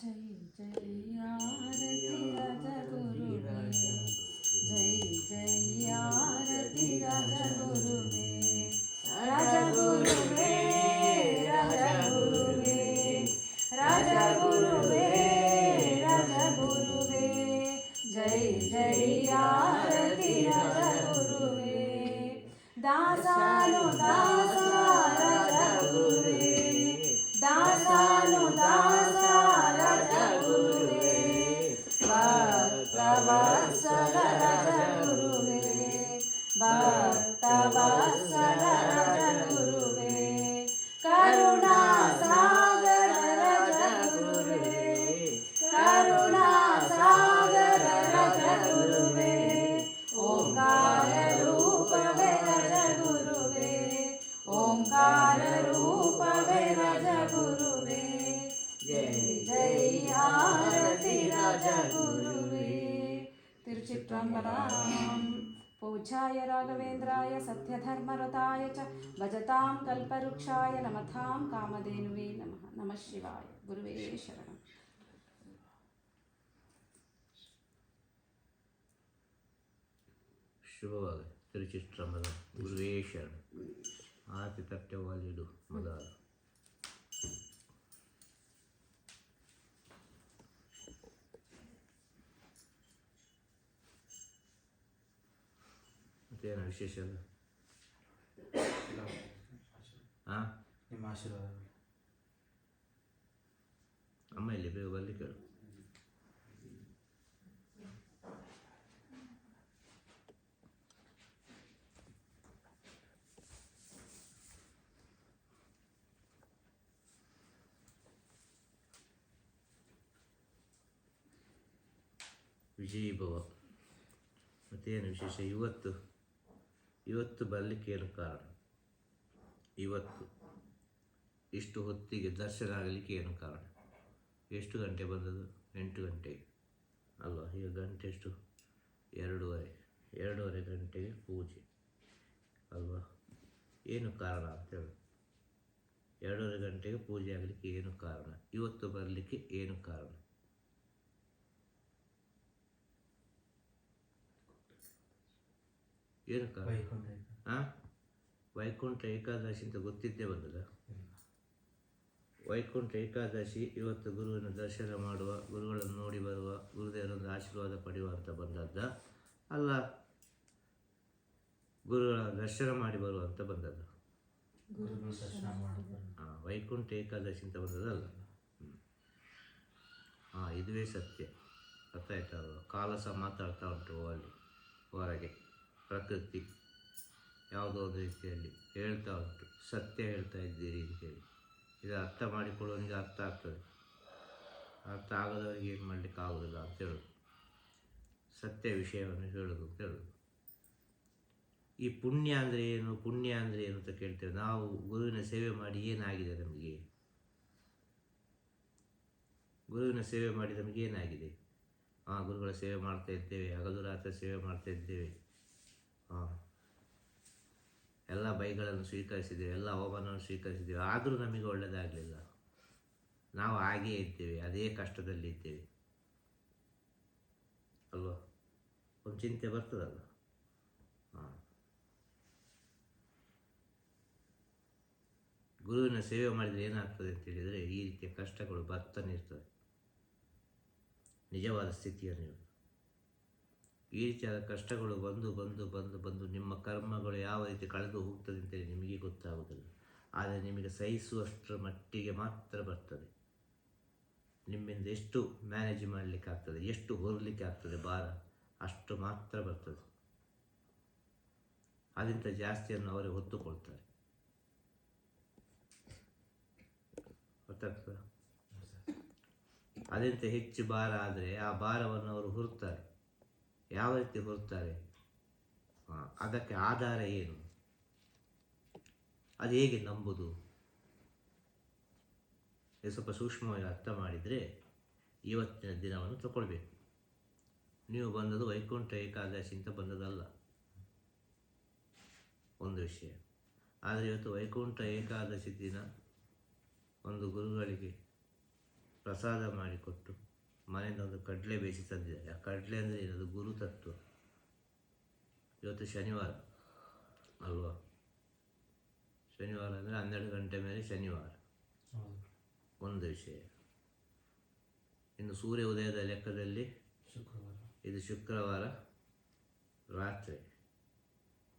जय जय आरती राजा गुरु में राजा गुरु Baba ತಿರುಚಿಟ್ರಂಬರಾಂ ಪೂಜ್ಯಾಯ ರಾಘವೇಂದ್ರಾಯ ಸತ್ಯಧರ್ಮರತಾಯ ಚ ಭಜತಾಂ ಕಲ್ಪವೃಕ್ಷಾಯ ನಮಥಾಂ ಕಾಮಧೇನುವೇ ನಮಃ ನಮಃ ಶಿವಾಯ ಗುರುವೇ ಶರಣಂ ಶುಭವಾಗಿ ತಿರುಚಿಟ್ರಂಬದ ಗುರುವೇ ಶರಣ ಆರತಿ ತಟ್ಟೆ ಒಲಿಡು ಮೊದಲ ಮತ್ತೇನು ವಿಶೇಷ ಹಾಂ ನಿಮ್ಮ ಆಶೀರ್ವಾದ. ಅಮ್ಮ ಇಲ್ಲಿ ಬೇಗ ಬರಲಿ ಕೇಳು. ವಿಜಯ್ ಭವ. ಮತ್ತೇನು ವಿಶೇಷ ಇವತ್ತು? ಇವತ್ತು ಬರಲಿಕ್ಕೆ ಏನು ಕಾರಣ? ಇವತ್ತು ಇಷ್ಟು ಹೊತ್ತಿಗೆ ದರ್ಶನ ಆಗಲಿಕ್ಕೆ ಏನು ಕಾರಣ? ಎಷ್ಟು ಗಂಟೆ ಬಂದದ್ದು? ಎಂಟು ಗಂಟೆಗೆ ಅಲ್ವಾ? ಈಗ ಗಂಟೆ ಎಷ್ಟು? ಎರಡೂವರೆ. ಎರಡೂವರೆ ಗಂಟೆಗೆ ಪೂಜೆ. ಅಲ್ವಾ? ಏನು ಕಾರಣ ಅಂತೇಳಿ ಎರಡೂವರೆ ಗಂಟೆಗೆ ಪೂಜೆ ಆಗಲಿಕ್ಕೆ ಏನು ಕಾರಣ? ಇವತ್ತು ಬರಲಿಕ್ಕೆ ಏನು ಕಾರಣ? ಏನು ಕಾರಣ ವೈಕುಂಠ ಹಾಂ ವೈಕುಂಠ ಏಕಾದಶಿ ಅಂತ ಗೊತ್ತಿದ್ದೇ ಬಂದದ? ವೈಕುಂಠ ಏಕಾದಶಿ ಇವತ್ತು ಗುರುವಿನ ದರ್ಶನ ಮಾಡುವ ಗುರುಗಳನ್ನು ನೋಡಿ ಬರುವ ಗುರುದೇವರೊಂದು ಆಶೀರ್ವಾದ ಪಡೆಯುವ ಅಂತ ಬಂದದ್ದ? ಅಲ್ಲ ಗುರುಗಳ ದರ್ಶನ ಮಾಡಿ ಬರುವ ಅಂತ ಬಂದದ್ದು? ಹಾಂ ವೈಕುಂಠ ಏಕಾದಶಿ ಅಂತ ಬಂದದಲ್ಲ? ಹಾಂ ಇದುವೇ ಸತ್ಯ. ಅರ್ಥ ಕಾಲ ಸಹ ಮಾತಾಡ್ತಾ ಉಂಟು ಅಲ್ಲಿ ಹೊರಗೆ. ಪ್ರಕೃತಿ ಯಾವುದೋ ಒಂದು ರೀತಿಯಲ್ಲಿ ಹೇಳ್ತಾ ಉಂಟು, ಸತ್ಯ ಹೇಳ್ತಾ ಇದ್ದೀರಿ ಅಂತೇಳಿ ಇದು ಅರ್ಥ ಮಾಡಿಕೊಳ್ಳೋನಿಗೆ ಅರ್ಥ ಆಗ್ತದೆ. ಅರ್ಥ ಆಗದವರಿಗೆ ಏನು ಮಾಡಲಿಕ್ಕೆ ಆಗೋದಿಲ್ಲ ಅಂತ ಹೇಳೋದು. ಸತ್ಯ ವಿಷಯವನ್ನು ಹೇಳೋದು ಅಂತ ಹೇಳೋದು. ಈ ಪುಣ್ಯ ಅಂದರೆ ಏನು, ಪುಣ್ಯ ಅಂದರೆ ಏನು ಅಂತ ಕೇಳ್ತೇವೆ. ನಾವು ಗುರುವಿನ ಸೇವೆ ಮಾಡಿ ಏನಾಗಿದೆ ನಮಗೆ? ಗುರುವಿನ ಸೇವೆ ಮಾಡಿ ನಮಗೇನಾಗಿದೆ ಆ ಗುರುಗಳ ಸೇವೆ ಮಾಡ್ತಾ ಇದ್ದೇವೆ, ಹಗಲು ರಾತ್ರಿ ಸೇವೆ ಮಾಡ್ತಾ ಇದ್ದೇವೆ. ಎಲ್ಲ ಬೈಗಳನ್ನು ಸ್ವೀಕರಿಸಿದ್ದೇವೆ, ಎಲ್ಲ ಅವಮಾನವನ್ನು ಸ್ವೀಕರಿಸಿದ್ದೇವೆ. ಆದರೂ ನಮಗೆ ಒಳ್ಳೆಯದಾಗಲಿಲ್ಲ ನಾವು ಹಾಗೇ ಇದ್ದೇವೆ, ಅದೇ ಕಷ್ಟದಲ್ಲಿ ಇದ್ದೇವೆ. ಅಲ್ವಾ? ಒಂದು ಚಿಂತೆ ಬರ್ತದಲ್ಲ? ಹಾಂ. ಗುರುವಿನ ಸೇವೆ ಮಾಡಿದರೆ ಏನಾಗ್ತದೆ ಅಂತ ಹೇಳಿದರೆ ಈ ರೀತಿಯ ಕಷ್ಟಗಳು ಬರ್ತಾನೆ ಇರ್ತವೆ. ನಿಜವಾದ ಸ್ಥಿತಿಯನ್ನು ಈ ರೀತಿಯಾದ ಕಷ್ಟಗಳು ಬಂದು ಬಂದು ಬಂದು ಬಂದು ನಿಮ್ಮ ಕರ್ಮಗಳು ಯಾವ ರೀತಿ ಕಳೆದು ಹೋಗ್ತದೆ ಅಂತೇಳಿ ನಿಮಗೆ ಗೊತ್ತಾಗೋದಿಲ್ಲ ಆದರೆ ನಿಮಗೆ ಸಹಿಸುವಷ್ಟರ ಮಟ್ಟಿಗೆ ಮಾತ್ರ ಬರ್ತದೆ. ನಿಮ್ಮಿಂದ ಎಷ್ಟು ಮ್ಯಾನೇಜ್ ಮಾಡಲಿಕ್ಕೆ ಆಗ್ತದೆ, ಎಷ್ಟು ಹೊರಲಿಕ್ಕೆ ಆಗ್ತದೆ ಭಾರ, ಅಷ್ಟು ಮಾತ್ರ ಬರ್ತದೆ. ಅದಕ್ಕಿಂತ ಜಾಸ್ತಿಯನ್ನು ಅವರೇ ಹೊತ್ತುಕೊಳ್ತಾರೆ. ಗೊತ್ತಾಗ್ತದೆ? ಅದಕ್ಕಿಂತ ಹೆಚ್ಚು ಭಾರ ಆದರೆ ಆ ಭಾರವನ್ನು ಅವರು ಹೊರುತ್ತಾರೆ. ಯಾವ ರೀತಿ ಬರುತ್ತಾರೆ ಅದಕ್ಕೆ ಆಧಾರ ಏನು? ಅದು ಹೇಗೆ ನಂಬುದು? ಇದು ಸ್ವಲ್ಪ ಸೂಕ್ಷ್ಮವಾಗಿ ಅರ್ಥ ಮಾಡಿದರೆ ಇವತ್ತಿನ ದಿನವನ್ನು ತಗೊಳ್ಬೇಕು ನೀವು ಬಂದದ್ದು ವೈಕುಂಠ ಏಕಾದಶಿ ಅಂತ ಬಂದದಲ್ಲ ಒಂದು ವಿಷಯ. ಆದರೆ ಇವತ್ತು ವೈಕುಂಠ ಏಕಾದಶಿ ದಿನ ಒಂದು ಗುರುಗಳಿಗೆ ಪ್ರಸಾದ ಮಾಡಿಕೊಟ್ಟು ಮನೆಯಿಂದ ಒಂದು ಕಡಲೆ ಬೇಯಿಸಿ ತಂದಿದ್ದಾರೆ. ಆ ಕಡಲೆ ಅಂದರೆ ಏನದು? ಗುರು ತತ್ವ. ಇವತ್ತು ಶನಿವಾರ ಅಲ್ವಾ? ಶನಿವಾರ ಅಂದರೆ ಹನ್ನೆರಡು ಗಂಟೆ ಮೇಲೆ ಶನಿವಾರ. ಒಂದು ವಿಷಯ. ಇನ್ನು ಸೂರ್ಯ ಉದಯದ ಲೆಕ್ಕದಲ್ಲಿ ಶುಕ್ರವಾರ. ಇದು ಶುಕ್ರವಾರ ರಾತ್ರಿ.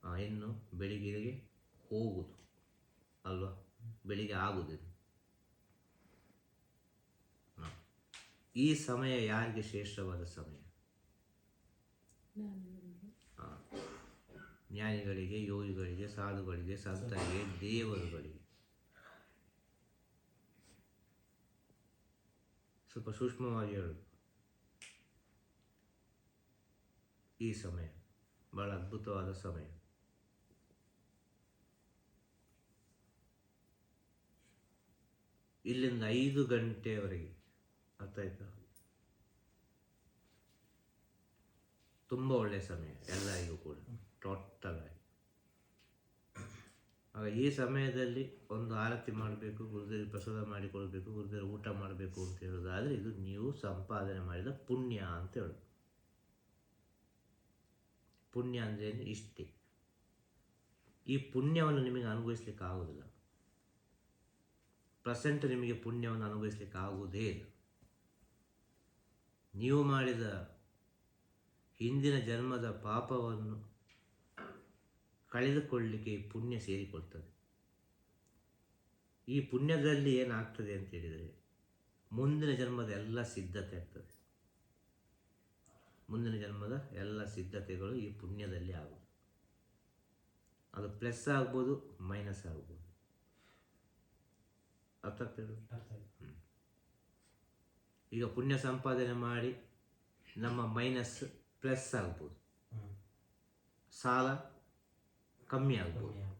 ಆ, ಇನ್ನು ಬೆಳಿಗ್ಗೆಗೆ ಹೋಗುದು. ಅಲ್ವಾ? ಬೆಳಿಗ್ಗೆ ಆಗುದು ಇದು. ಹ. ಈ ಸಮಯ ಯಾರಿಗೆ ಶ್ರೇಷ್ಠವಾದ ಸಮಯ. ಜ್ಞಾನಿಗಳಿಗೆ, ಯೋಗಿಗಳಿಗೆ, ಸಾಧುಗಳಿಗೆ, ಸಂತರಿಗೆ, ದೇವರುಗಳಿಗೆ. ಸ್ವಲ್ಪ ಸೂಕ್ಷ್ಮವಾಗಿ ಹೇಳುದು ಈ ಸಮಯ, ಬಹಳ ಅದ್ಭುತವಾದ ಸಮಯ. ಇಲ್ಲಿಂದ ಐದು ಗಂಟೆಯವರೆಗೆ ಅರ್ಥ ತುಂಬ ಒಳ್ಳೆಯ ಸಮಯ, ಎಲ್ಲರಿಗೂ ಕೂಡ ಟೋಟಲ್ ಆಗಿ ಈ ಸಮಯದಲ್ಲಿ ಒಂದು ಆರತಿ ಮಾಡಬೇಕು, ಗುರುದೇವಿ ಪ್ರಸಾದ ಮಾಡಿಕೊಳ್ಬೇಕು, ಗುರುದೇವ ಊಟ ಮಾಡಬೇಕು ಅಂತ ಹೇಳೋದಾದರೆ ಇದು ನೀವು ಸಂಪಾದನೆ ಮಾಡಿದ ಪುಣ್ಯ ಅಂತ ಹೇಳೋದು. ಪುಣ್ಯ ಅಂದ್ರೇನು ಇಷ್ಟೇ. ಈ ಪುಣ್ಯವನ್ನು ನಿಮಗೆ ಅನುಭವಿಸ್ಲಿಕ್ಕೆ ಆಗುವುದಿಲ್ಲ ಪ್ರೆಸೆಂಟ್ ನಿಮಗೆ ಪುಣ್ಯವನ್ನು ಅನುಭವಿಸ್ಲಿಕ್ಕೆ ಆಗುವುದೇ ಇಲ್ಲ. ನೀವು ಮಾಡಿದ ಹಿಂದಿನ ಜನ್ಮದ ಪಾಪವನ್ನು ಕಳೆದುಕೊಳ್ಳಲಿಕ್ಕೆ ಈ ಪುಣ್ಯ ಸೇರಿಕೊಳ್ತದೆ. ಈ ಪುಣ್ಯದಲ್ಲಿ ಏನಾಗ್ತದೆ ಅಂತ ಹೇಳಿದರೆ ಮುಂದಿನ ಜನ್ಮದ ಎಲ್ಲ ಸಿದ್ಧತೆ ಆಗ್ತದೆ. ಮುಂದಿನ ಜನ್ಮದ ಎಲ್ಲ ಸಿದ್ಧತೆಗಳು ಈ ಪುಣ್ಯದಲ್ಲಿ ಆಗುವುದು. ಅದು ಪ್ಲಸ್ ಆಗ್ಬೋದು ಮೈನಸ್ ಆಗ್ಬೋದು. ಅರ್ಥ ಆಗ್ತದೆ ಈಗ ಪುಣ್ಯ ಸಂಪಾದನೆ ಮಾಡಿ ನಮ್ಮ ಮೈನಸ್ ಪ್ಲಸ್ ಆಗ್ಬೋದು. ಸಾಲ ಕಮ್ಮಿ ಆಗ್ಬೋದು.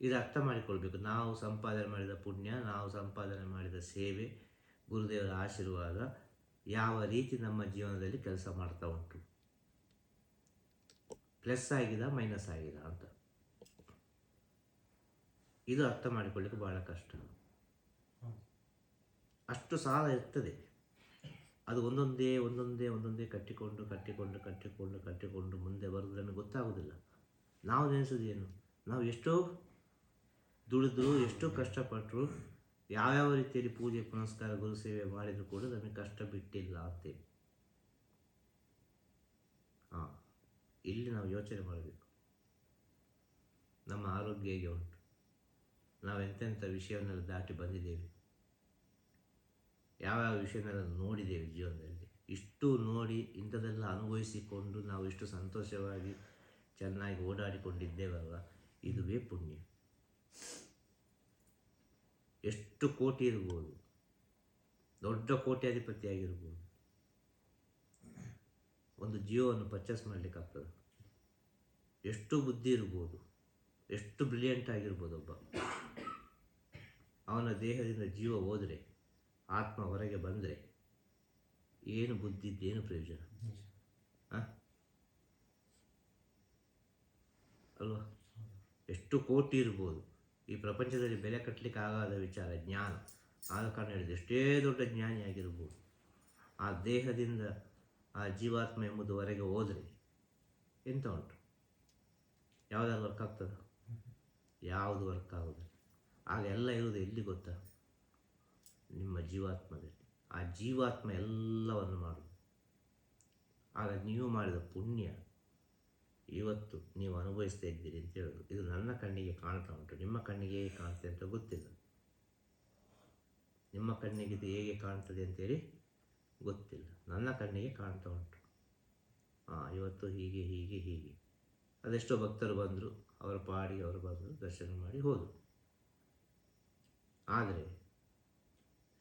ಇದು ಅರ್ಥ ಮಾಡಿಕೊಳ್ಬೇಕು. ನಾವು ಸಂಪಾದನೆ ಮಾಡಿದ ಪುಣ್ಯ ನಾವು ಸಂಪಾದನೆ ಮಾಡಿದ ಸೇವೆ ಗುರುದೇವರ ಆಶೀರ್ವಾದ ಯಾವ ರೀತಿ ನಮ್ಮ ಜೀವನದಲ್ಲಿ ಕೆಲಸ ಮಾಡ್ತಾ ಉಂಟು. ಪ್ಲಸ್ ಆಗಿದ ಮೈನಸ್ ಆಗಿದೆ ಅಂತ. ಇದು ಅರ್ಥ ಮಾಡಿಕೊಳ್ಳಿಕ್ಕೆ ಬಹಳ ಕಷ್ಟ. ಅಷ್ಟು ಸಾಲ ಇರ್ತದೆ. ಅದು ಒಂದೊಂದೇ ಒಂದೊಂದೇ ಒಂದೊಂದೇ ಕಟ್ಟಿಕೊಂಡು ಕಟ್ಟಿಕೊಂಡು ಕಟ್ಟಿಕೊಂಡು ಕಟ್ಟಿಕೊಂಡು ಮುಂದೆ ಬರೋದ್ರನ್ನು ಗೊತ್ತಾಗೋದಿಲ್ಲ ನಾವು ನೆನೆಸೋದೇನು ನಾವು ಎಷ್ಟೋ ದುಡಿದು ಎಷ್ಟೋ ಕಷ್ಟಪಟ್ಟರು, ಯಾವ್ಯಾವ ರೀತಿಯಲ್ಲಿ ಪೂಜೆ, ಪುನಸ್ಕಾರ, ಗುರು ಸೇವೆ ಮಾಡಿದರೂ ಕೂಡ ನಮಗೆ ಕಷ್ಟ ಬಿಟ್ಟಿಲ್ಲ ಅಂತೇಳಿ. ಹಾಂ ಇಲ್ಲಿ ನಾವು ಯೋಚನೆ ಮಾಡಬೇಕು. ನಮ್ಮ ಆರೋಗ್ಯ ಹೇಗೆ ಉಂಟು? ನಾವು ಎಂತೆಂಥ ವಿಷಯವನ್ನೆಲ್ಲ ದಾಟಿ ಬಂದಿದ್ದೇವೆ? ಯಾವ್ಯಾವ ವಿಷಯಗಳನ್ನು ನೋಡಿದ್ದೇವೆ ಜೀವನದಲ್ಲಿ. ಇಷ್ಟು ನೋಡಿ ಇಂಥದ್ದೆಲ್ಲ ಅನುಭವಿಸಿಕೊಂಡು ನಾವು ಇಷ್ಟು ಸಂತೋಷವಾಗಿ ಚೆನ್ನಾಗಿ ಓಡಾಡಿಕೊಂಡಿದ್ದೇವಲ್ಲ ಇದುವೇ ಪುಣ್ಯ. ಎಷ್ಟು ಕೋಟಿ ಇರ್ಬೋದು? ದೊಡ್ಡ ಕೋಟ್ಯಾಧಿಪತಿ ಆಗಿರ್ಬೋದು. ಒಂದು ಜೀವವನ್ನು ಪರ್ಚೇಸ್ ಮಾಡಲಿಕ್ಕಾಗ್ತದೆ ಎಷ್ಟು ಬುದ್ಧಿ ಇರ್ಬೋದು? ಎಷ್ಟು ಬ್ರಿಲಿಯಂಟ್ ಆಗಿರ್ಬೋದು ಒಬ್ಬ. ಅವನ ದೇಹದಿಂದ ಜೀವ ಹೋದರೆ ಆತ್ಮ ಹೊರಗೆ ಬಂದರೆ ಏನು ಬುದ್ಧಿ ಏನು ಪ್ರಯೋಜನ? ಅಲ್ವಾ? ಎಷ್ಟು ಕೋಟಿ ಇರ್ಬೋದು. ಈ ಪ್ರಪಂಚದಲ್ಲಿ ಬೆಲೆ ಕಟ್ಟಲಿಕ್ಕೆ ಆಗದ ವಿಚಾರ, ಜ್ಞಾನ. ಆದ ಕಾರಣ ಹೇಳಿದೆ, ಎಷ್ಟೇ ದೊಡ್ಡ ಜ್ಞಾನಿಯಾಗಿರ್ಬೋದು ಆ ದೇಹದಿಂದ ಆ ಜೀವಾತ್ಮ ಎಂಬುದು ಹೊರಗೆ ಹೋದರೆ ಎಂತ ಉಂಟು? ಯಾವುದಾದ್ರು ವರ್ಕ್ ಆಗ್ತದ? ಯಾವುದು ವರ್ಕ್ ಆಗೋದಿಲ್ಲ. ಆಗ ಎಲ್ಲ ಇರುವುದು ಎಲ್ಲಿ ಗೊತ್ತಾ? ನಿಮ್ಮ ಜೀವಾತ್ಮದಲ್ಲಿ ಆ ಜೀವಾತ್ಮ ಎಲ್ಲವನ್ನು ಮಾಡುದು. ಆಗ ನೀವು ಮಾಡಿದ ಪುಣ್ಯ ಇವತ್ತು ನೀವು ಅನುಭವಿಸ್ತಾ ಇದ್ದೀರಿ ಅಂತ ಹೇಳೋದು. ಇದು ನನ್ನ ಕಣ್ಣಿಗೆ ಕಾಣ್ತಾ ಉಂಟು. ನಿಮ್ಮ ಕಣ್ಣಿಗೆ ಹೇಗೆ ಕಾಣ್ತದೆ ಅಂತ ಗೊತ್ತಿಲ್ಲ. ನಿಮ್ಮ ಕಣ್ಣಿಗೆ ಇದು ಹೇಗೆ ಕಾಣ್ತದೆ ಅಂತೇಳಿ ಗೊತ್ತಿಲ್ಲ. ನನ್ನ ಕಣ್ಣಿಗೆ ಕಾಣ್ತಾ ಉಂಟು. ಹಾಂ ಇವತ್ತು ಹೀಗೆ ಹೀಗೆ ಹೀಗೆ. ಅದೆಷ್ಟೋ ಭಕ್ತರು ಬಂದರು. ಅವರ ಪಾಡಿ ಅವರು ಬಂದರು, ದರ್ಶನ ಮಾಡಿ ಹೋದರು. ಆದರೆ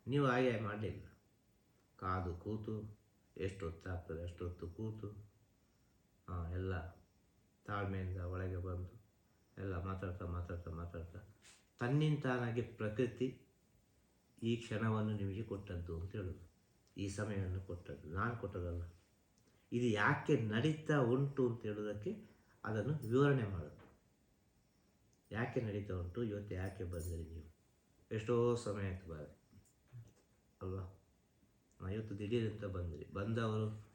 ನೀವು ಹಾಗೆ ಮಾಡಲಿಲ್ಲ. ಕಾದು ಕೂತು ಎಷ್ಟು ಹೊತ್ತಾಗ್ತದೆ ಕೂತು ಹಾಂ ಎಲ್ಲ ತಾಳ್ಮೆಯಿಂದ ಒಳಗೆ ಬಂದು, ಎಲ್ಲ ಮಾತಾಡ್ತಾ ಮಾತಾಡ್ತಾ ಮಾತಾಡ್ತಾ, ತನ್ನಿಂತಾನಾಗಿ ಪ್ರಕೃತಿ ಈ ಕ್ಷಣವನ್ನು ನಿಮಗೆ ಕೊಟ್ಟದ್ದು ಅಂತ ಹೇಳೋದು. ಈ ಸಮಯವನ್ನು ಕೊಟ್ಟದ್ದು, ನಾನು ಕೊಟ್ಟದಲ್ಲ ಇದು ಯಾಕೆ ನಡೀತಾ ಉಂಟು ಅಂತ ಹೇಳೋದಕ್ಕೆ ಅದನ್ನು ವಿವರಣೆ ಮಾಡೋದು. ಯಾಕೆ ನಡೀತಾ ಉಂಟು, ಇವತ್ತು ಯಾಕೆ ಬಂದಿರಿ ನೀವು? ಎಷ್ಟೋ ಸಮಯ ಆಯ್ತು ಬಾರಿ. ಅಲ್ವಾ? ಐವತ್ತು ಇವತ್ತು ದಿಢೀರ್ ಅಂತ ಬಂದ್ರಿ ಬಂದವರು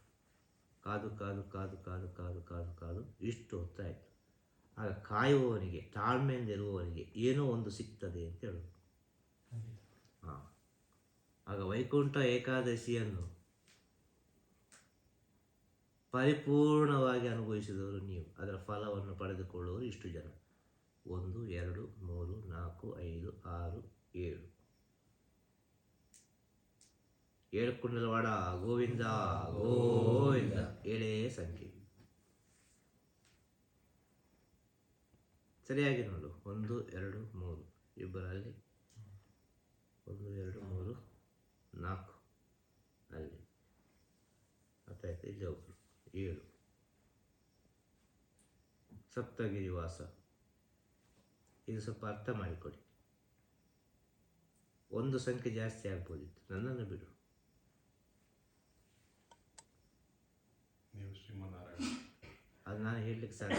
ಕಾದು ಕಾದು ಕಾದು ಕಾದು ಕಾದು ಕಾದು ಕಾದು ಇಷ್ಟು ಹೊತ್ತಾಯಿತು ಆಗ ಕಾಯುವವನಿಗೆ, ತಾಳ್ಮೆಯಿಂದ ಇರುವವನಿಗೆ ಏನೋ ಒಂದು ಸಿಗ್ತದೆ ಅಂತ ಹೇಳೋದು ಹಾಂ. ಆಗ ವೈಕುಂಠ ಏಕಾದಶಿಯನ್ನು ಪರಿಪೂರ್ಣವಾಗಿ ಅನುಭವಿಸಿದವರು ನೀವು. ಅದರ ಫಲವನ್ನು ಪಡೆದುಕೊಳ್ಳುವರು ಇಷ್ಟು ಜನ. ಒಂದು, ಎರಡು, ಮೂರು, ನಾಲ್ಕು, ಐದು, ಆರು, ಏಳು. ಏಳು ಕುಂಡಲವಾಡ ಗೋವಿಂದ ಗೋವಿಂದ. ಏಳೇ ಸಂಖ್ಯೆ. ಸರಿಯಾಗಿ ನೋಡು. ಒಂದು, ಎರಡು, ಮೂರು. ಇಬ್ಬರಲ್ಲಿ ಒಂದು, ಎರಡು, ಮೂರು, ನಾಲ್ಕು. ಅಲ್ಲಿ. ಅರ್ಥಾಯ್ತು ಇಲ್ಲಿ ಒಬ್ಬರು ಏಳು. ಸಪ್ತಗಿರಿ ವಾಸ ಇದು ಸ್ವಲ್ಪ ಅರ್ಥ ಮಾಡಿಕೊಡಿ. ಒಂದು ಸಂಖ್ಯೆ ಜಾಸ್ತಿ ಆಗ್ಬೋದಿತ್ತು. ನನ್ನನ್ನು ಬಿಡು. ನೀವು ಶ್ರೀಮನ್ನಾರಾಯಣ. ಅದು ನಾನು ಹೇಳಲಿಕ್ಕೆ ಸಾಧ್ಯ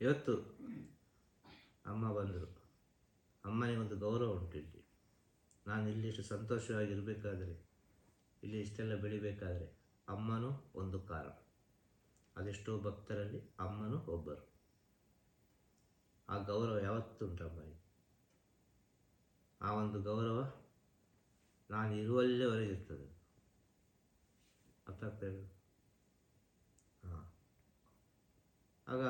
ಇವತ್ತು ಅಮ್ಮ ಬಂದರು. ಅಮ್ಮನಿಗೊಂದು ಗೌರವ ಉಂಟು ಇಲ್ಲಿ. ನಾನು ಇಲ್ಲಿ ಇಷ್ಟು ಸಂತೋಷವಾಗಿರಬೇಕಾದ್ರೆ, ಇಲ್ಲಿ ಇಷ್ಟೆಲ್ಲ ಬೆಳಿಬೇಕಾದ್ರೆ ಅಮ್ಮನೂ ಒಂದು ಕಾರಣ. ಅದೆಷ್ಟೋ ಭಕ್ತರಲ್ಲಿ ಅಮ್ಮನೂ ಒಬ್ಬರು. ಆ ಗೌರವ ಯಾವತ್ತುಂಟಮ್ಮನಿಗೆ ಆ ಒಂದು ಗೌರವ ನಾನು ಇರುವಲ್ಲಿವರೆಗೆ ಇರ್ತದೆ. ಅರ್ಥ ಆಗ್ತಾ ಆಗ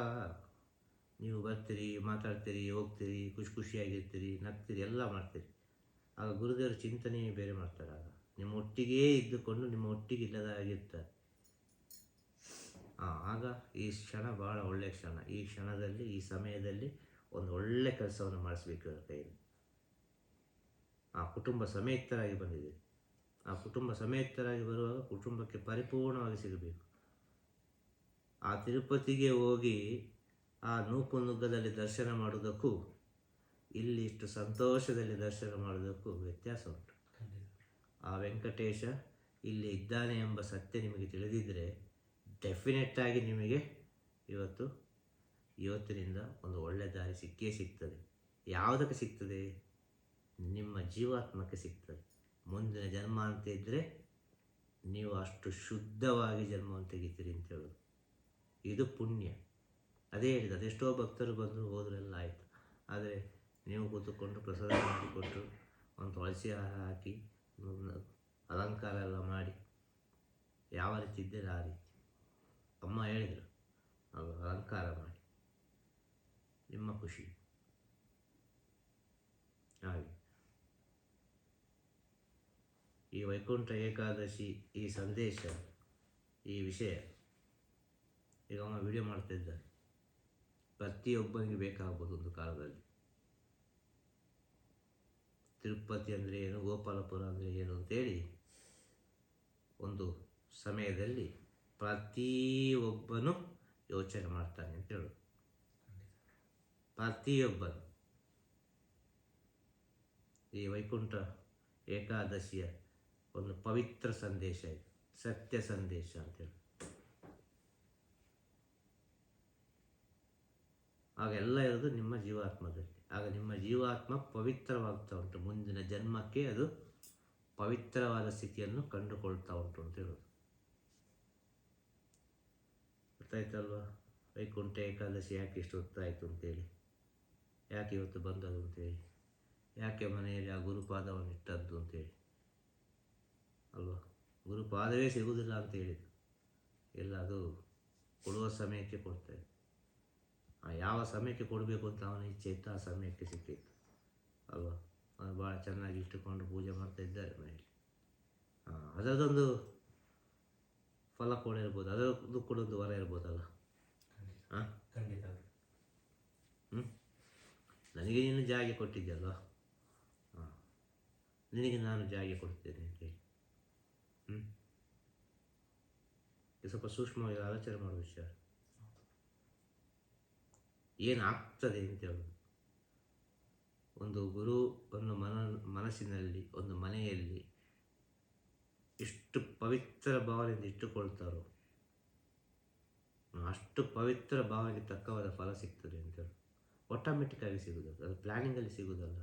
ನೀವು ಬರ್ತೀರಿ ಮಾತಾಡ್ತೀರಿ ಹೋಗ್ತೀರಿ ಖುಷಿ ಖುಷಿಯಾಗಿರ್ತೀರಿ ನಗ್ತೀರಿ ಎಲ್ಲ ಮಾಡ್ತೀರಿ ಆಗ ಗುರುದೇವರ ಚಿಂತನೆಯೇ ಬೇರೆ ಮಾಡ್ತಾರೆ ಆಗ ನಿಮ್ಮ ಒಟ್ಟಿಗೇ ಇದ್ದುಕೊಂಡು ನಿಮ್ಮ ಒಟ್ಟಿಗೆ ಇಲ್ಲದ ಆಗಿರ್ತಾರೆ ಹಾಂ ಆಗ ಈ ಕ್ಷಣ ಭಾಳ ಒಳ್ಳೆಯ ಕ್ಷಣ ಈ ಕ್ಷಣದಲ್ಲಿ ಈ ಸಮಯದಲ್ಲಿ ಒಂದು ಒಳ್ಳೆ ಕೆಲಸವನ್ನು ಮಾಡಿಸ್ಬೇಕು ಕೈಯಲ್ಲಿ ಆ ಕುಟುಂಬ ಸಮೇತರಾಗಿ ಬಂದಿದೆ ಆ ಕುಟುಂಬ ಸಮೇತರಾಗಿ ಬರುವಾಗ ಕುಟುಂಬಕ್ಕೆ ಪರಿಪೂರ್ಣವಾಗಿ ಸಿಗಬೇಕು. ಆ ತಿರುಪತಿಗೆ ಹೋಗಿ ಆ ನೂಕು ನುಗ್ಗದಲ್ಲಿ ದರ್ಶನ ಮಾಡುವುದಕ್ಕೂ ಇಲ್ಲಿ ಇಷ್ಟು ಸಂತೋಷದಲ್ಲಿ ದರ್ಶನ ಮಾಡುವುದಕ್ಕೂ ವ್ಯತ್ಯಾಸ ಉಂಟು. ಆ ವೆಂಕಟೇಶ ಇಲ್ಲಿ ಇದ್ದಾನೆ ಎಂಬ ಸತ್ಯ ನಿಮಗೆ ತಿಳಿದಿದ್ದರೆ ಡೆಫಿನೆಟ್ಟಾಗಿ ನಿಮಗೆ ಇವತ್ತು ಇವತ್ತಿನಿಂದ ಒಂದು ಒಳ್ಳೆಯ ದಾರಿ ಸಿಕ್ಕೇ ಸಿಗ್ತದೆ. ಯಾವುದಕ್ಕೆ ಸಿಗ್ತದೆ? ನಿಮ್ಮ ಜೀವಾತ್ಮಕ್ಕೆ ಸಿಗ್ತದೆ. ಮುಂದಿನ ಜನ್ಮ ಅಂತ ಇದ್ದರೆ ನೀವು ಅಷ್ಟು ಶುದ್ಧವಾಗಿ ಜನ್ಮವನ್ನು ತೆಗಿತೀರಿ ಅಂತ ಹೇಳೋದು. ಇದು ಪುಣ್ಯ. ಅದೇ ಹೇಳಿದ ಅದೆಷ್ಟೋ ಭಕ್ತರು ಬಂದರು ಹೋದ್ರೆಲ್ಲ ಆಯಿತು. ಆದರೆ ನೀವು ಕೂತುಕೊಂಡು ಪ್ರಸಾದ ಮಾಡಿಕೊಟ್ಟು ಒಂದು ತುಳಸಿ ಹಾರ ಹಾಕಿ ಅಲಂಕಾರ ಎಲ್ಲ ಮಾಡಿ, ಯಾವ ರೀತಿ ಇದ್ದರೆ ಆ ರೀತಿ. ಅಮ್ಮ ಹೇಳಿದರು ಅಲಂಕಾರ ಮಾಡಿ. ನಿಮ್ಮ ಖುಷಿ ಹಾಗೆ ಈ ವೈಕುಂಠ ಏಕಾದಶಿ ಈ ಸಂದೇಶ, ಈ ವಿಷಯ, ಈಗ ಅಮ್ಮ ವಿಡಿಯೋ ಮಾಡ್ತಿದ್ದಾರೆ. ಪ್ರತಿಯೊಬ್ಬನಿಗೆ ಬೇಕಾಗಬಹುದು ಒಂದು ಕಾಲದಲ್ಲಿ. ತಿರುಪತಿ ಅಂದರೆ ಏನು, ಗೋಪಾಲಪುರ ಅಂದರೆ ಏನು ಅಂತೇಳಿ ಒಂದು ಸಮಯದಲ್ಲಿ ಪ್ರತಿಯೊಬ್ಬನು ಯೋಚನೆ ಮಾಡ್ತಾನೆ ಅಂತ ಹೇಳೋದು ಪ್ರತಿಯೊಬ್ಬನು. ಈ ವೈಕುಂಠ ಏಕಾದಶಿಯ ಒಂದು ಪವಿತ್ರ ಸಂದೇಶ ಇದು. ಸತ್ಯ ಸಂದೇಶ ಅಂತೇಳಿ. ಆಗ ಎಲ್ಲ ಇರೋದು ನಿಮ್ಮ ಜೀವಾತ್ಮದಲ್ಲಿ. ಆಗ ನಿಮ್ಮ ಜೀವಾತ್ಮ ಪವಿತ್ರವಾಗ್ತಾ ಉಂಟು. ಮುಂದಿನ ಜನ್ಮಕ್ಕೆ ಅದು ಪವಿತ್ರವಾದ ಸ್ಥಿತಿಯನ್ನು ಕಂಡುಕೊಳ್ತಾ ಉಂಟು ಅಂತ ಹೇಳೋದು ಗೊತ್ತಾಯ್ತಲ್ವಾ? ವೈಕುಂಠ ಏಕಾದಶಿ ಯಾಕೆ ಇಷ್ಟು ಹೊತ್ತಾಯಿತು ಅಂತೇಳಿ? ಯಾಕೆ ಇವತ್ತು ಬಂದದ್ದು ಅಂತೇಳಿ? ಯಾಕೆ ಮನೆಯಲ್ಲಿ ಆ ಗುರುಪಾದವನ್ನು ಇಟ್ಟದ್ದು ಅಂತೇಳಿ? ಅಲ್ವಾ? ಗುರುಪಾದವೇ ಸಿಗುವುದಿಲ್ಲ ಅಂತ ಹೇಳಿದರು. ಎಲ್ಲ ಅದು ಕೊಡುವ ಸಮಯಕ್ಕೆ ಕೊಡ್ತಾರೆ ಆ ಯಾವ ಸಮಯಕ್ಕೆ ಕೊಡಬೇಕು ಅಂತ ಅವನ ಇಚ್ಛೆ ಇತ್ತು ಆ ಸಮಯಕ್ಕೆ ಸಿಕ್ಕಿತ್ತು. ಅಲ್ವಾ? ಅದು ಭಾಳ ಚೆನ್ನಾಗಿ ಇಟ್ಟುಕೊಂಡು ಪೂಜೆ ಮಾಡ್ತಾ ಇದ್ದಾರೆ ಮನೆಯಲ್ಲಿ. ಹಾಂ ಅದರದೊಂದು ಫಲ ಕೂಡ ಇರ್ಬೋದು. ಅದರದ್ದು ಕೂಡ ಒಂದು ವರ ಇರ್ಬೋದಲ್ಲ? ಹಾಂ ಖಂಡಿತ. ಹ್ಞೂ ನನಗೆ ನೀನು ಜಾಗೆ ಕೊಟ್ಟಿದ್ಯಲ್ವ? ಹಾಂ ನಿನಗೆ ನಾನು ಜಾಗೆ ಕೊಡ್ತೇನೆ ಅಂತೇಳಿ ಹ್ಞೂ ಇದು ಸ್ವಲ್ಪ ಸೂಕ್ಷ್ಮವಾಗಿ ಆಲೋಚನೆ ಮಾಡುವ ವಿಷಯ. ಏನಾಗ್ತದೆ ಅಂತ ಹೇಳೋದು. ಒಂದು ಗುರು ಒಂದು ಮನ ಮನಸ್ಸಿನಲ್ಲಿ ಒಂದು ಮನೆಯಲ್ಲಿ ಎಷ್ಟು ಪವಿತ್ರ ಭಾವನೆಯಿಂದ ಇಟ್ಟುಕೊಳ್ತಾರೋ ಅಷ್ಟು ಪವಿತ್ರ ಭಾವನೆಗೆ ತಕ್ಕವಾದ ಫಲ ಸಿಗ್ತದೆ ಅಂತೇಳಿ ಆಟೋಮೆಟಿಕ್ ಆಗಿ ಸಿಗುವುದು ಅದು ಪ್ಲ್ಯಾನಿಂಗಲ್ಲಿ ಸಿಗುವುದಲ್ಲ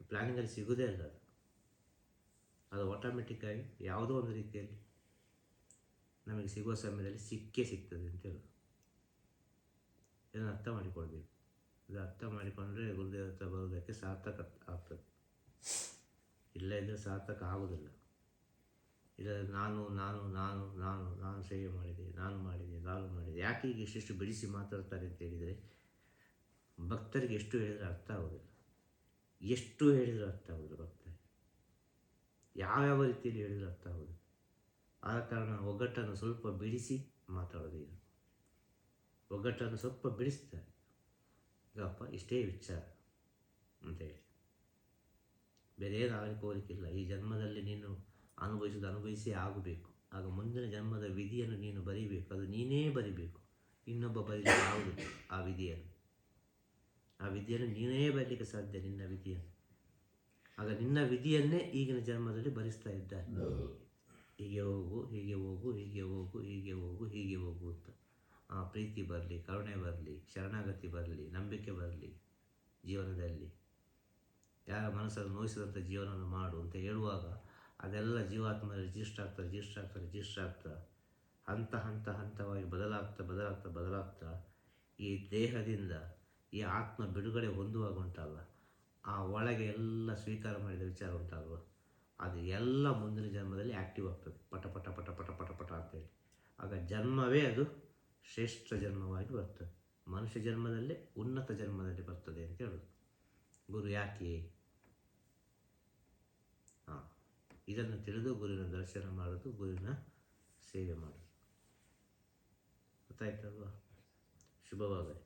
ಪ್ಲ್ಯಾನಿಂಗಲ್ಲಿ ಸಿಗೋದೇ ಅಲ್ಲ ಅದು. ಅದು ಆಟೋಮೆಟಿಕ್ಕಾಗಿ ಯಾವುದೋ ಒಂದು ರೀತಿಯಲ್ಲಿ ನಮಗೆ ಸಿಗುವ ಸಮಯದಲ್ಲಿ ಸಿಕ್ಕೇ ಸಿಗ್ತದೆ ಅಂತ ಹೇಳೋದು. ಇದನ್ನು ಅರ್ಥ ಮಾಡಿಕೊಳ್ಬೇಕು. ಇದು ಅರ್ಥ ಮಾಡಿಕೊಂಡ್ರೆ ಗುರುದೇವ ಹತ್ರ ಬರೋದಕ್ಕೆ ಸಾರ್ಥಕ ಆಗ್ತದೆ. ಇಲ್ಲ ಇದ್ದರೆ ಸಾರ್ಥಕ ಆಗೋದಿಲ್ಲ. ಇಲ್ಲ ನಾನು ನಾನು ನಾನು ನಾನು ನಾನು ಸೇವೆ ಮಾಡಿದೆ, ನಾನು ಮಾಡಿದೆ ನಾನು ಮಾಡಿದೆ. ಯಾಕೆ ಈಗ ಇಷ್ಟಿಷ್ಟು ಬಿಡಿಸಿ ಮಾತಾಡ್ತಾರೆ ಅಂತ ಹೇಳಿದರೆ ಭಕ್ತರಿಗೆ ಎಷ್ಟು ಹೇಳಿದರೆ ಅರ್ಥ ಆಗೋದಿಲ್ಲ. ಎಷ್ಟು ಹೇಳಿದರೆ ಅರ್ಥ ಆಗೋದಿಲ್ಲ ಭಕ್ತರಿಗೆ. ಯಾವ್ಯಾವ ರೀತಿಯಲ್ಲಿ ಹೇಳಿದ್ರೆ ಅರ್ಥ ಆಗೋದು ಆದ ಕಾರಣ ಒಗ್ಗಟ್ಟನ್ನು ಸ್ವಲ್ಪ ಬಿಡಿಸಿ ಮಾತಾಡೋದು ಒಗ್ಗಟ್ಟನ್ನು ಸ್ವಲ್ಪ ಬಿಡಿಸ್ತಾರೆ. ಈಗಪ್ಪ ಇಷ್ಟೇ ವಿಚಾರ ಅಂತೇಳಿ ಬೇರೆ ಏನು ಕೋರಿಕೆ ಇಲ್ಲ. ಈ ಜನ್ಮದಲ್ಲಿ ನೀನು ಅನುಭವಿಸೋದು ಅನುಭವಿಸಿ ಆಗಬೇಕು. ಆಗ ಮುಂದಿನ ಜನ್ಮದ ವಿಧಿಯನ್ನು ನೀನು ಬರೀಬೇಕು. ಅದು ನೀನೇ ಬರಿಬೇಕು. ಇನ್ನೊಬ್ಬ ಬರೀಲಿಕ್ಕೆ ಆಗುದಿಲ್ಲ ಆ ವಿಧಿಯನ್ನು. ಆ ವಿಧಿಯನ್ನು ನೀನೇ ಬರಲಿಕ್ಕೆ ಸಾಧ್ಯ ನಿನ್ನ ವಿಧಿಯನ್ನು. ಆಗ ನಿನ್ನ ವಿಧಿಯನ್ನೇ ಈಗಿನ ಜನ್ಮದಲ್ಲಿ ಭರಿಸ್ತಾ ಇದ್ದಾರೆ ಹೀಗೆ ಹೋಗು ಹೀಗೆ ಹೋಗು ಹೀಗೆ ಹೋಗು ಹೀಗೆ ಹೋಗು ಹೀಗೆ ಹೋಗು ಅಂತ. ಆ ಪ್ರೀತಿ ಬರಲಿ ಕರುಣೆ ಬರಲಿ ಶರಣಾಗತಿ ಬರಲಿ ನಂಬಿಕೆ ಬರಲಿ ಜೀವನದಲ್ಲಿ. ಯಾರ ಮನಸ್ಸನ್ನು ನೋಯಿಸಿದಂಥ ಜೀವನವನ್ನು ಮಾಡು ಅಂತ ಹೇಳುವಾಗ ಅದೆಲ್ಲ ಜೀವಾತ್ಮ ರಿಜಿಸ್ಟರ್ ಆಗ್ತಾ ರಿಜಿಸ್ಟರ್ ಆಗ್ತಾ ರಿಜಿಸ್ಟರ್ ಆಗ್ತಾ ಹಂತ ಹಂತ ಹಂತವಾಗಿ ಬದಲಾಗ್ತಾ ಬದಲಾಗ್ತಾ ಬದಲಾಗ್ತಾ ಈ ದೇಹದಿಂದ ಈ ಆತ್ಮ ಬಿಡುಗಡೆ ಹೊಂದುವಾಗ ಉಂಟಲ್ಲ. ಆ ಒಳಗೆ ಎಲ್ಲ ಸ್ವೀಕಾರ ಮಾಡಿದ ವಿಚಾರ ಉಂಟಲ್ವ ಅದು ಎಲ್ಲ ಮುಂದಿನ ಜನ್ಮದಲ್ಲಿ ಆ್ಯಕ್ಟಿವ್ ಆಗ್ತದೆ. ಪಟ ಪಟ ಪಟ ಪಟ ಪಟ ಪಟ ಅಂತೇಳಿ ಆಗ ಜನ್ಮವೇ ಅದು ಶ್ರೇಷ್ಠ ಜನ್ಮವಾಗಿ ಬರ್ತದೆ. ಮನುಷ್ಯ ಜನ್ಮದಲ್ಲೇ ಉನ್ನತ ಜನ್ಮದಲ್ಲಿ ಬರ್ತದೆ ಅಂತ ಹೇಳೋದು. ಗುರು ಯಾಕೆ? ಹಾಂ ಇದನ್ನು ತಿಳಿದು ಗುರುವಿನ ದರ್ಶನ ಮಾಡೋದು, ಗುರುವಿನ ಸೇವೆ ಮಾಡೋದು. ಗೊತ್ತಾಯ್ತಲ್ವಾ ಶುಭವಾಗಲಿ.